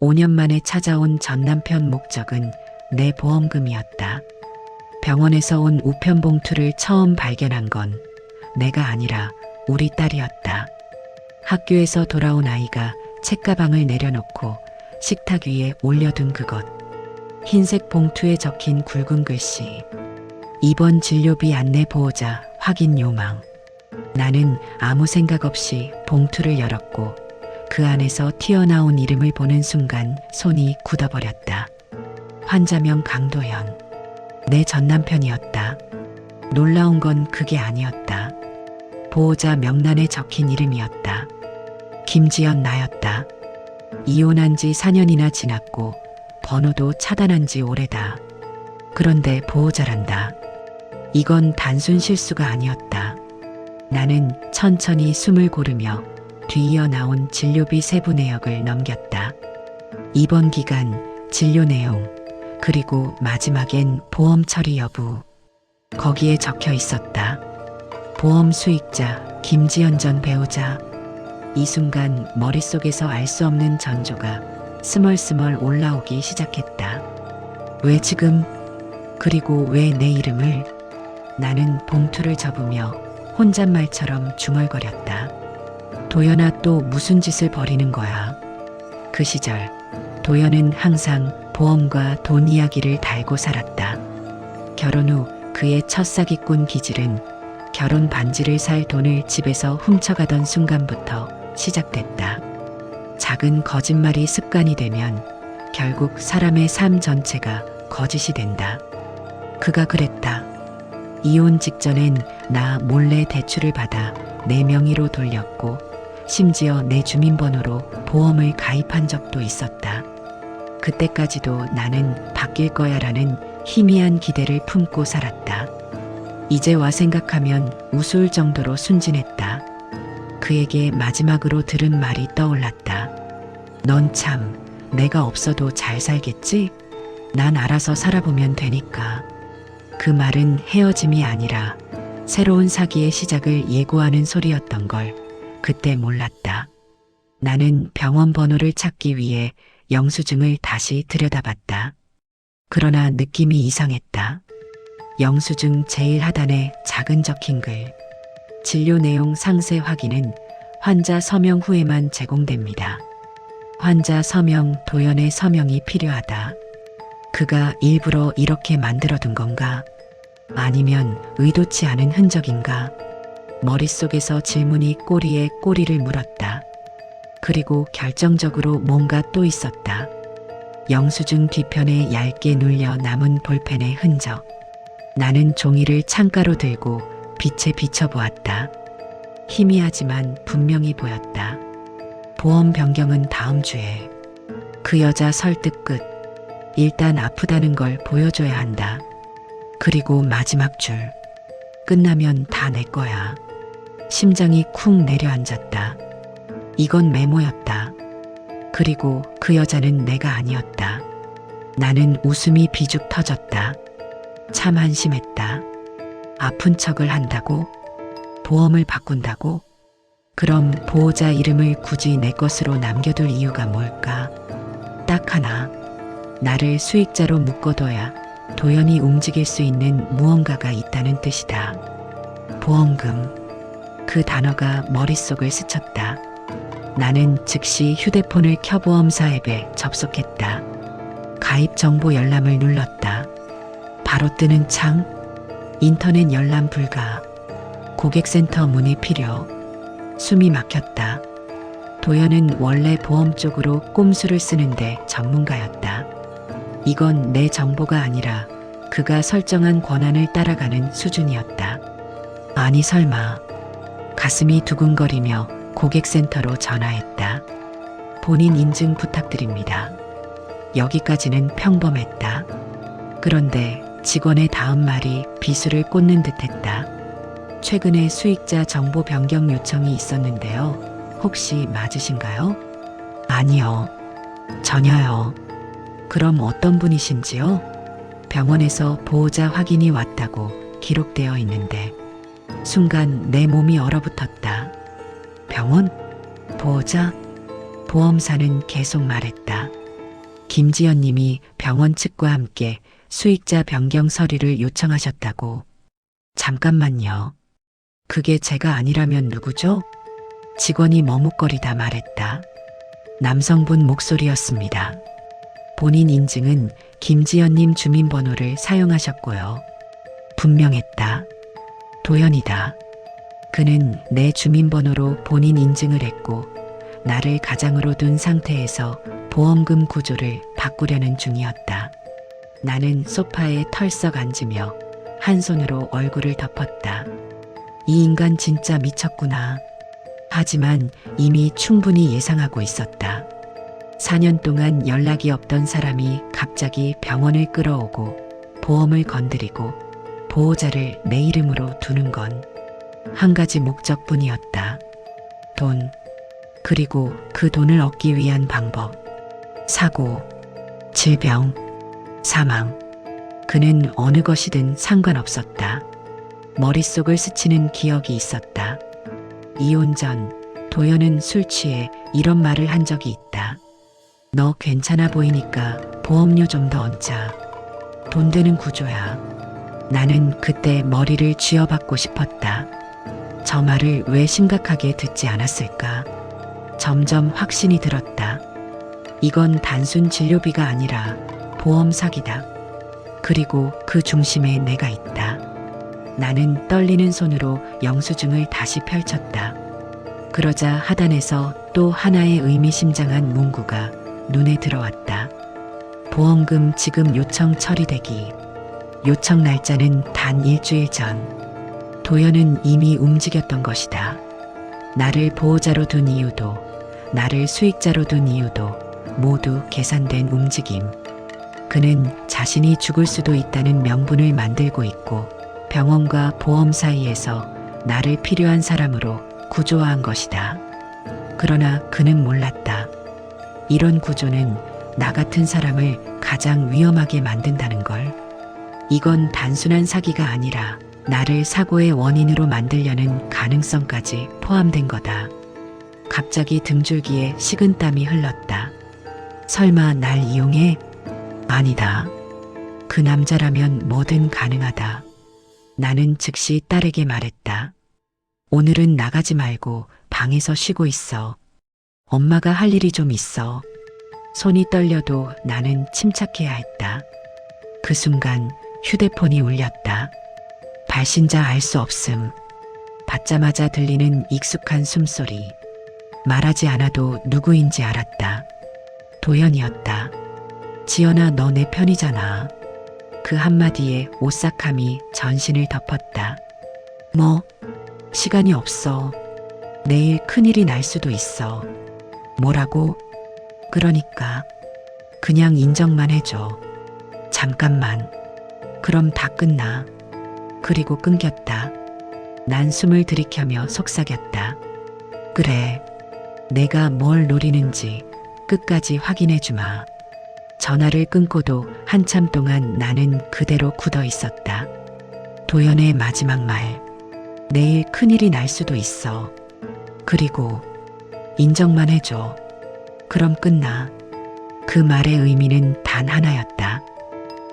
5년 만에 찾아온 전 남편 목적은 내 보험금이었다. 병원에서 온 우편 봉투를 처음 발견한 건 내가 아니라 우리 딸이었다. 학교에서 돌아온 아이가 책가방을 내려놓고 식탁 위에 올려둔 그것. 흰색 봉투에 적힌 굵은 글씨. 이번 진료비 안내 보호자 확인 요망. 나는 아무 생각 없이 봉투를 열었고 그 안에서 튀어나온 이름을 보는 순간 손이 굳어버렸다. 환자명 강도현. 내 전 남편이었다. 놀라운 건 그게 아니었다. 보호자 명단에 적힌 이름이었다. 김지연 나였다. 이혼한 지 4년이나 지났고 번호도 차단한 지 오래다. 그런데 보호자란다. 이건 단순 실수가 아니었다. 나는 천천히 숨을 고르며 뒤이어 나온 진료비 세부 내역을 넘겼다. 입원 기간, 진료 내용, 그리고 마지막엔 보험 처리 여부. 거기에 적혀 있었다. 보험 수익자 김지연 전 배우자. 이 순간 머릿속에서 알 수 없는 전조가 스멀스멀 올라오기 시작했다. 왜 지금? 그리고 왜 내 이름을? 나는 봉투를 접으며 혼잣말처럼 중얼거렸다. 도연아 또 무슨 짓을 벌이는 거야? 그 시절 도연은 항상 보험과 돈 이야기를 달고 살았다. 결혼 후 그의 첫 사기꾼 기질은 결혼 반지를 살 돈을 집에서 훔쳐가던 순간부터 시작됐다. 작은 거짓말이 습관이 되면 결국 사람의 삶 전체가 거짓이 된다. 그가 그랬다. 이혼 직전엔 나 몰래 대출을 받아 내 명의로 돌렸고 심지어 내 주민번호로 보험을 가입한 적도 있었다. 그때까지도 나는 바뀔 거야 라는 희미한 기대를 품고 살았다. 이제 와 생각하면 우스울 정도로 순진했다. 그에게 마지막으로 들은 말이 떠올랐다. 넌 참, 내가 없어도 잘 살겠지? 난 알아서 살아보면 되니까. 그 말은 헤어짐이 아니라 새로운 사기의 시작을 예고하는 소리였던 걸 그때 몰랐다. 나는 병원 번호를 찾기 위해 영수증을 다시 들여다봤다. 그러나 느낌이 이상했다. 영수증 제일 하단에 작은 적힌 글. 진료 내용 상세 확인은 환자 서명 후에만 제공됩니다. 환자 서명 도연의 서명이 필요하다. 그가 일부러 이렇게 만들어둔 건가? 아니면 의도치 않은 흔적인가? 머릿속에서 질문이 꼬리에 꼬리를 물었다. 그리고 결정적으로 뭔가 또 있었다. 영수증 뒤편에 얇게 눌려 남은 볼펜의 흔적. 나는 종이를 창가로 들고 빛에 비춰보았다. 희미하지만 분명히 보였다. 보험 변경은 다음 주에. 그 여자 설득 끝. 일단 아프다는 걸 보여줘야 한다. 그리고 마지막 줄. 끝나면 다 내 거야. 심장이 쿵 내려앉았다. 이건 메모였다. 그리고 그 여자는 내가 아니었다. 나는 웃음이 비죽 터졌다. 참 한심했다. 아픈 척을 한다고? 보험을 바꾼다고? 그럼 보호자 이름을 굳이 내 것으로 남겨둘 이유가 뭘까? 딱 하나. 나를 수익자로 묶어둬야 도연히 움직일 수 있는 무언가가 있다는 뜻이다. 보험금. 그 단어가 머릿속을 스쳤다. 나는 즉시 휴대폰을 켜 보험사 앱에 접속했다. 가입 정보 열람을 눌렀다. 바로 뜨는 창. 인터넷 열람 불가. 고객센터 문의 필요. 숨이 막혔다. 도연은 원래 보험 쪽으로 꼼수를 쓰는데 전문가였다. 이건 내 정보가 아니라 그가 설정한 권한을 따라가는 수준이었다. 아니 설마. 가슴이 두근거리며 고객센터로 전화했다. 본인 인증 부탁드립니다. 여기까지는 평범했다. 그런데 직원의 다음 말이 비수를 꽂는 듯했다. 최근에 수익자 정보 변경 요청이 있었는데요. 혹시 맞으신가요? 아니요. 전혀요. 그럼 어떤 분이신지요? 병원에서 보호자 확인이 왔다고 기록되어 있는데 순간 내 몸이 얼어붙었다. 병원? 보호자? 보험사는 계속 말했다. 김지연 님이 병원 측과 함께 수익자 변경 서류를 요청하셨다고. 잠깐만요. 그게 제가 아니라면 누구죠? 직원이 머뭇거리다 말했다. 남성분 목소리였습니다. 본인 인증은 김지연님 주민번호를 사용하셨고요. 분명했다. 도연이다. 그는 내 주민번호로 본인 인증을 했고, 나를 가장으로 둔 상태에서 보험금 구조를 바꾸려는 중이었다. 나는 소파에 털썩 앉으며 한 손으로 얼굴을 덮었다. 이 인간 진짜 미쳤구나. 하지만 이미 충분히 예상하고 있었다. 4년 동안 연락이 없던 사람이 갑자기 병원을 끌어오고 보험을 건드리고 보호자를 내 이름으로 두는 건 한 가지 목적뿐이었다. 돈. 그리고 그 돈을 얻기 위한 방법. 사고, 질병, 사망. 그는 어느 것이든 상관없었다. 머릿속을 스치는 기억이 있었다. 이혼 전 도연은 술 취해 이런 말을 한 적이 있다. 너 괜찮아 보이니까 보험료 좀 더 얹자. 돈 되는 구조야. 나는 그때 머리를 쥐어박고 싶었다. 저 말을 왜 심각하게 듣지 않았을까? 점점 확신이 들었다. 이건 단순 진료비가 아니라 보험 사기다. 그리고 그 중심에 내가 있다. 나는 떨리는 손으로 영수증을 다시 펼쳤다. 그러자 하단에서 또 하나의 의미심장한 문구가 눈에 들어왔다. 보험금 지급 요청 처리되기. 요청 날짜는 단 일주일 전. 도연은 이미 움직였던 것이다. 나를 보호자로 둔 이유도, 나를 수익자로 둔 이유도 모두 계산된 움직임. 그는 자신이 죽을 수도 있다는 명분을 만들고 있고 병원과 보험 사이에서 나를 필요한 사람으로 구조화한 것이다. 그러나 그는 몰랐다. 이런 구조는 나 같은 사람을 가장 위험하게 만든다는 걸. 이건 단순한 사기가 아니라 나를 사고의 원인으로 만들려는 가능성까지 포함된 거다. 갑자기 등줄기에 식은땀이 흘렀다. 설마 날 이용해? 아니다. 그 남자라면 뭐든 가능하다. 나는 즉시 딸에게 말했다. 오늘은 나가지 말고 방에서 쉬고 있어. 엄마가 할 일이 좀 있어. 손이 떨려도 나는 침착해야 했다. 그 순간 휴대폰이 울렸다. 발신자 알 수 없음. 받자마자 들리는 익숙한 숨소리. 말하지 않아도 누구인지 알았다. 도연이었다. 지연아, 너 내 편이잖아. 그 한마디에 오싹함이 전신을 덮었다. 뭐? 시간이 없어. 내일 큰일이 날 수도 있어. 뭐라고? 그러니까. 그냥 인정만 해줘. 잠깐만. 그럼 다 끝나. 그리고 끊겼다. 난 숨을 들이켜며 속삭였다. 그래. 내가 뭘 노리는지 끝까지 확인해 주마. 전화를 끊고도 한참 동안 나는 그대로 굳어 있었다. 도연의 마지막 말. 내일 큰일이 날 수도 있어. 그리고 인정만 해줘. 그럼 끝나. 그 말의 의미는 단 하나였다.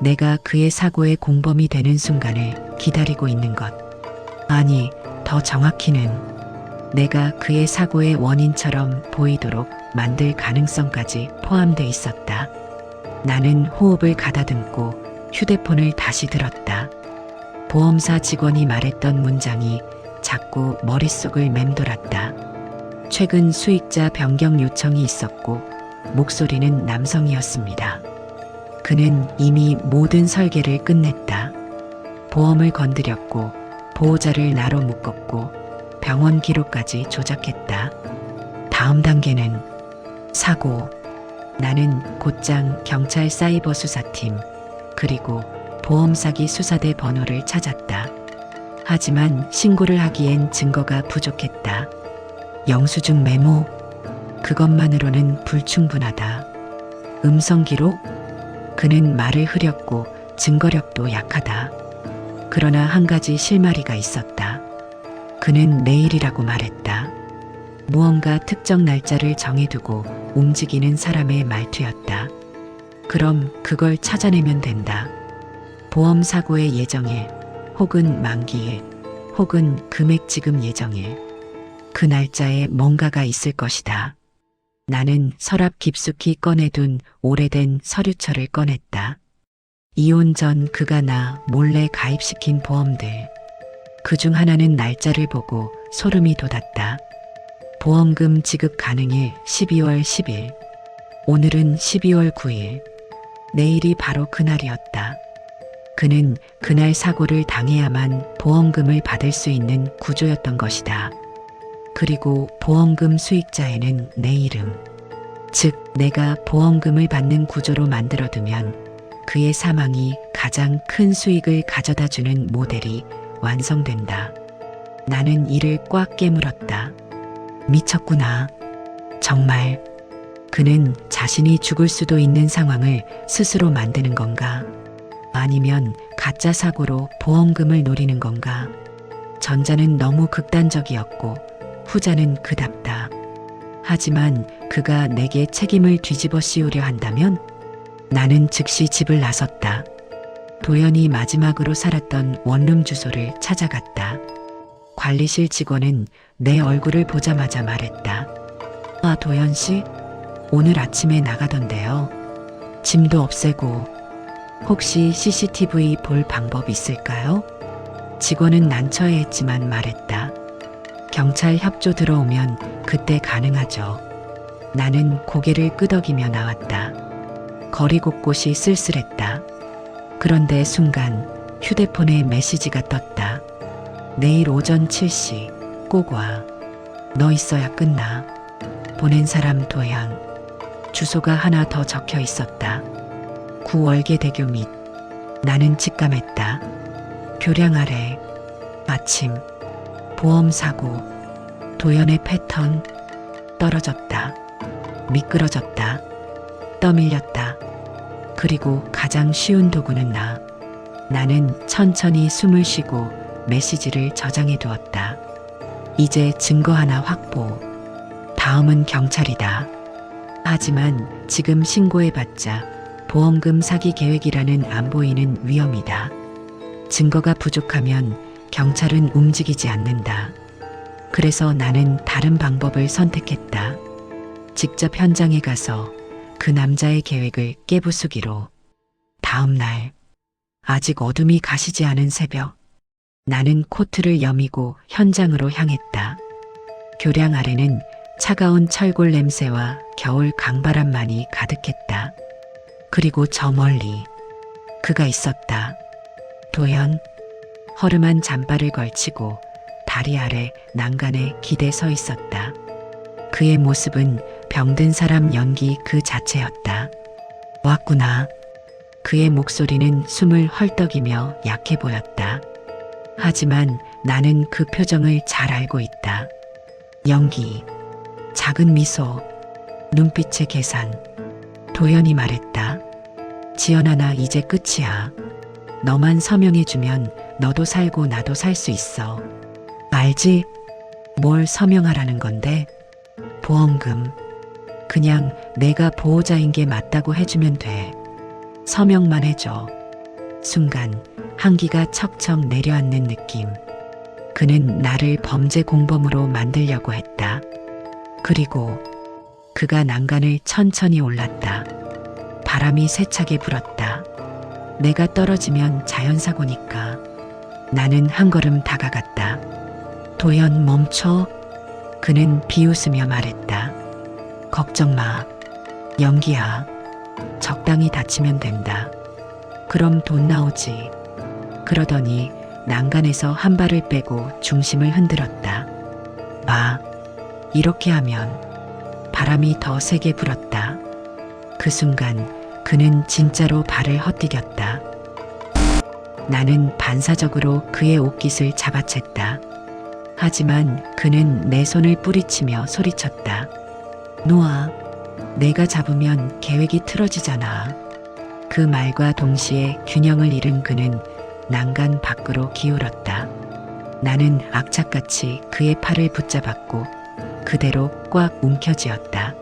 내가 그의 사고의 공범이 되는 순간을 기다리고 있는 것. 아니, 더 정확히는 내가 그의 사고의 원인처럼 보이도록 만들 가능성까지 포함돼 있었다. 나는 호흡을 가다듬고 휴대폰을 다시 들었다. 보험사 직원이 말했던 문장이 자꾸 머릿속을 맴돌았다. 최근 수익자 변경 요청이 있었고 목소리는 남성이었습니다. 그는 이미 모든 설계를 끝냈다. 보험을 건드렸고 보호자를 나로 묶었고 병원 기록까지 조작했다. 다음 단계는 사고. 나는 곧장 경찰 사이버 수사팀 그리고 보험 사기 수사대 번호를 찾았다. 하지만 신고를 하기엔 증거가 부족했다. 영수증 메모 그것만으로는 불충분하다. 음성 기록 그는 말을 흐렸고 증거력도 약하다. 그러나 한 가지 실마리가 있었다. 그는 내일이라고 말했다. 무언가 특정 날짜를 정해두고 움직이는 사람의 말투였다. 그럼 그걸 찾아내면 된다. 보험 사고의 예정일, 혹은 만기일, 혹은 금액 지급 예정일. 그 날짜에 뭔가가 있을 것이다. 나는 서랍 깊숙이 꺼내둔 오래된 서류철을 꺼냈다. 이혼 전 그가 나 몰래 가입시킨 보험들. 그 중 하나는 날짜를 보고 소름이 돋았다. 보험금 지급 가능일 12월 10일. 오늘은 12월 9일. 내일이 바로 그날이었다. 그는 그날 사고를 당해야만 보험금을 받을 수 있는 구조였던 것이다. 그리고 보험금 수익자에는 내 이름. 즉, 내가 보험금을 받는 구조로 만들어두면 그의 사망이 가장 큰 수익을 가져다 주는 모델이 완성된다. 나는 이를 꽉 깨물었다. 미쳤구나. 정말. 그는 자신이 죽을 수도 있는 상황을 스스로 만드는 건가? 아니면 가짜 사고로 보험금을 노리는 건가? 전자는 너무 극단적이었고 후자는 그답다. 하지만 그가 내게 책임을 뒤집어 씌우려 한다면 나는 즉시 집을 나섰다. 도연이 마지막으로 살았던 원룸 주소를 찾아갔다. 관리실 직원은 내 얼굴을 보자마자 말했다. 아, 도연 씨? 오늘 아침에 나가던데요. 짐도 없애고 혹시 CCTV 볼 방법 있을까요? 직원은 난처해했지만 말했다. 경찰 협조 들어오면 그때 가능하죠. 나는 고개를 끄덕이며 나왔다. 거리 곳곳이 쓸쓸했다. 그런데 순간 휴대폰에 메시지가 떴다. 내일 오전 7시 꼭 와. 너 있어야 끝나. 보낸 사람 도연. 주소가 하나 더 적혀 있었다. 구월계대교 밑. 나는 직감했다. 교량 아래. 마침. 보험 사고. 도연의 패턴. 떨어졌다. 미끄러졌다. 떠밀렸다. 그리고 가장 쉬운 도구는 나. 나는 천천히 숨을 쉬고 메시지를 저장해 두었다. 이제 증거 하나 확보. 다음은 경찰이다. 하지만 지금 신고해봤자 보험금 사기 계획이라는 안 보이는 위험이다. 증거가 부족하면 경찰은 움직이지 않는다. 그래서 나는 다른 방법을 선택했다. 직접 현장에 가서 그 남자의 계획을 깨부수기로. 다음 날, 아직 어둠이 가시지 않은 새벽, 나는 코트를 여미고 현장으로 향했다. 교량 아래는 차가운 철골 냄새와 겨울 강바람만이 가득했다. 그리고 저 멀리 그가 있었다. 도연, 허름한 잠바를 걸치고 다리 아래 난간에 기대 서 있었다. 그의 모습은 병든 사람 연기 그 자체였다. 왔구나. 그의 목소리는 숨을 헐떡이며 약해 보였다. 하지만 나는 그 표정을 잘 알고 있다. 연기, 작은 미소, 눈빛의 계산. 도연이 말했다. 지연아, 나 이제 끝이야. 너만 서명해주면 너도 살고 나도 살 수 있어. 알지? 뭘 서명하라는 건데? 보험금. 그냥 내가 보호자인 게 맞다고 해주면 돼. 서명만 해줘. 순간 한기가 척척 내려앉는 느낌. 그는 나를 범죄 공범으로 만들려고 했다. 그리고 그가 난간을 천천히 올랐다. 바람이 세차게 불었다. 내가 떨어지면 자연사고니까. 나는 한 걸음 다가갔다. 도연 멈춰. 그는 비웃으며 말했다. 걱정 마. 연기야. 적당히 다치면 된다. 그럼 돈 나오지. 그러더니 난간에서 한 발을 빼고 중심을 흔들었다. 봐. 이렇게 하면 바람이 더 세게 불었다. 그 순간 그는 진짜로 발을 헛디뎠다. 나는 반사적으로 그의 옷깃을 잡아챘다. 하지만 그는 내 손을 뿌리치며 소리쳤다. 놓아. 내가 잡으면 계획이 틀어지잖아. 그 말과 동시에 균형을 잃은 그는 난간 밖으로 기울었다. 나는 악착같이 그의 팔을 붙잡았고 그대로 꽉 움켜쥐었다.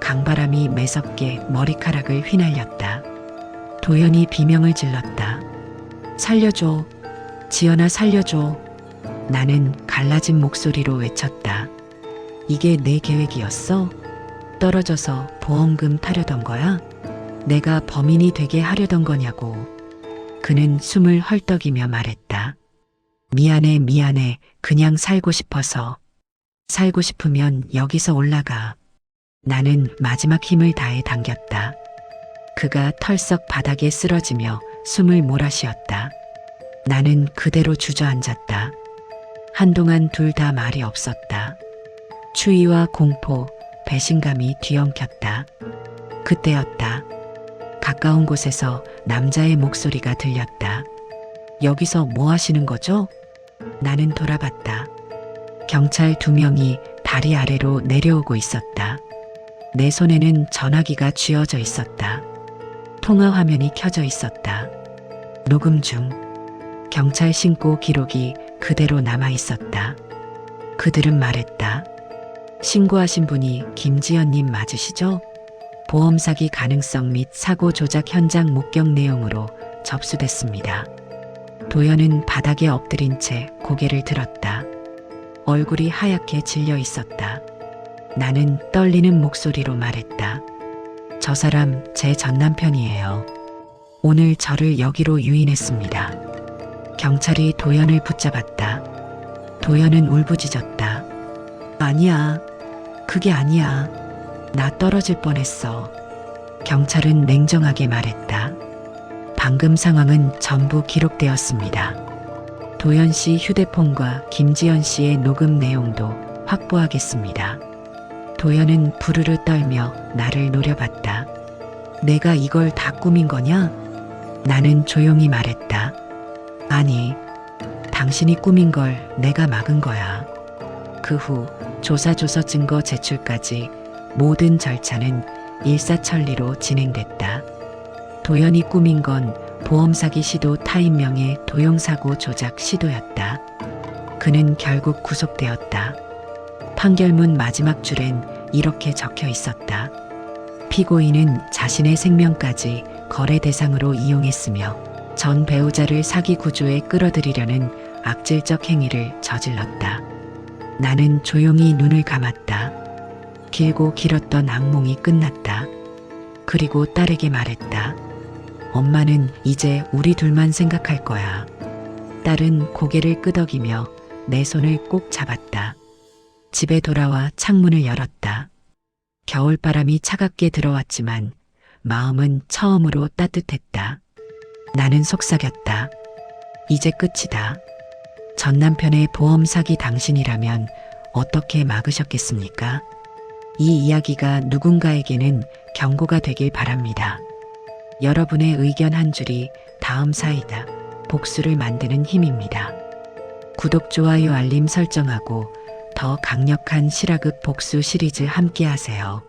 강바람이 매섭게 머리카락을 휘날렸다. 도연이 비명을 질렀다. 살려줘. 지연아 살려줘. 나는 갈라진 목소리로 외쳤다. 이게 내 계획이었어? 떨어져서 보험금 타려던 거야? 내가 범인이 되게 하려던 거냐고. 그는 숨을 헐떡이며 말했다. 미안해, 미안해. 그냥 살고 싶어서. 살고 싶으면 여기서 올라가. 나는 마지막 힘을 다해 당겼다. 그가 털썩 바닥에 쓰러지며 숨을 몰아쉬었다. 나는 그대로 주저앉았다. 한동안 둘 다 말이 없었다. 추위와 공포, 배신감이 뒤엉켰다. 그때였다. 가까운 곳에서 남자의 목소리가 들렸다. 여기서 뭐 하시는 거죠? 나는 돌아봤다. 경찰 두 명이 다리 아래로 내려오고 있었다. 내 손에는 전화기가 쥐어져 있었다. 통화 화면이 켜져 있었다. 녹음 중 경찰 신고 기록이 그대로 남아 있었다. 그들은 말했다. 신고하신 분이 김지연님 맞으시죠? 보험 사기 가능성 및 사고 조작 현장 목격 내용으로 접수됐습니다. 도연은 바닥에 엎드린 채 고개를 들었다. 얼굴이 하얗게 질려 있었다. 나는 떨리는 목소리로 말했다. 저 사람 제 전 남편이에요. 오늘 저를 여기로 유인했습니다. 경찰이 도연을 붙잡았다. 도연은 울부짖었다. 아니야. 그게 아니야. 나 떨어질 뻔했어. 경찰은 냉정하게 말했다. 방금 상황은 전부 기록되었습니다. 도연 씨 휴대폰과 김지연 씨의 녹음 내용도 확보하겠습니다. 도연은 부르르 떨며 나를 노려봤다. 내가 이걸 다 꾸민 거냐? 나는 조용히 말했다. 아니, 당신이 꾸민 걸 내가 막은 거야. 그 후 조사조서 증거 제출까지 모든 절차는 일사천리로 진행됐다. 도연이 꾸민 건 보험 사기 시도 타인명의 도용사고 조작 시도였다. 그는 결국 구속되었다. 판결문 마지막 줄엔 이렇게 적혀 있었다. 피고인은 자신의 생명까지 거래 대상으로 이용했으며 전 배우자를 사기 구조에 끌어들이려는 악질적 행위를 저질렀다. 나는 조용히 눈을 감았다. 길고 길었던 악몽이 끝났다. 그리고 딸에게 말했다. 엄마는 이제 우리 둘만 생각할 거야. 딸은 고개를 끄덕이며 내 손을 꼭 잡았다. 집에 돌아와 창문을 열었다. 겨울바람이 차갑게 들어왔지만 마음은 처음으로 따뜻했다. 나는 속삭였다. 이제 끝이다. 전 남편의 보험 사기 당신이라면 어떻게 막으셨겠습니까? 이 이야기가 누군가에게는 경고가 되길 바랍니다. 여러분의 의견 한 줄이 다음 사이다. 복수를 만드는 힘입니다. 구독, 좋아요, 알림 설정하고 더 강력한 실화극 복수 시리즈 함께 하세요.